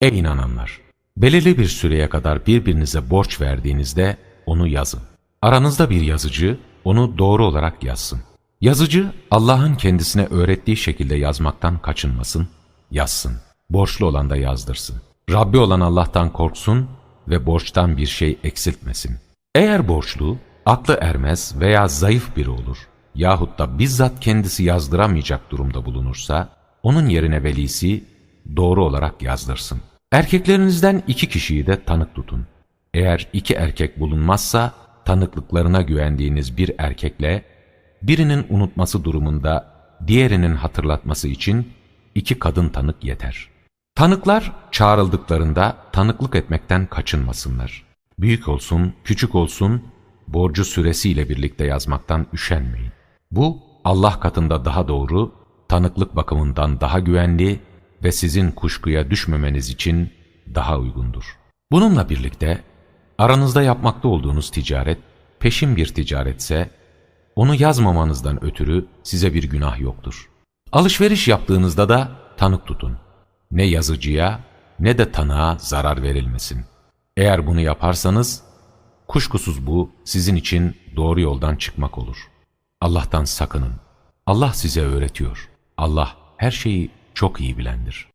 Ey inananlar! Belirli bir süreye kadar birbirinize borç verdiğinizde onu yazın. Aranızda bir yazıcı onu doğru olarak yazsın. Yazıcı Allah'ın kendisine öğrettiği şekilde yazmaktan kaçınmasın, yazsın. Borçlu olan da yazdırsın. Rabbi olan Allah'tan korksun ve borçtan bir şey eksiltmesin. Eğer borçlu, aklı ermez veya zayıf biri olur yahut da bizzat kendisi yazdıramayacak durumda bulunursa, onun yerine velisi doğru olarak yazdırsın. Erkeklerinizden iki kişiyi de tanık tutun. Eğer iki erkek bulunmazsa, tanıklıklarına güvendiğiniz bir erkekle, birinin unutması durumunda diğerinin hatırlatması için iki kadın tanık yeter. Tanıklar çağrıldıklarında tanıklık etmekten kaçınmasınlar. Büyük olsun, küçük olsun, borcu süresiyle birlikte yazmaktan üşenmeyin. Bu, Allah katında daha doğru, tanıklık bakımından daha güvenli ve sizin kuşkuya düşmemeniz için daha uygundur. Bununla birlikte, aranızda yapmakta olduğunuz ticaret, peşin bir ticaretse, onu yazmamanızdan ötürü size bir günah yoktur. Alışveriş yaptığınızda da tanık tutun. Ne yazıcıya ne de tanığa zarar verilmesin. Eğer bunu yaparsanız, kuşkusuz bu sizin için doğru yoldan çıkmak olur. Allah'tan sakının. Allah size öğretiyor. Allah her şeyi çok iyi bilendir.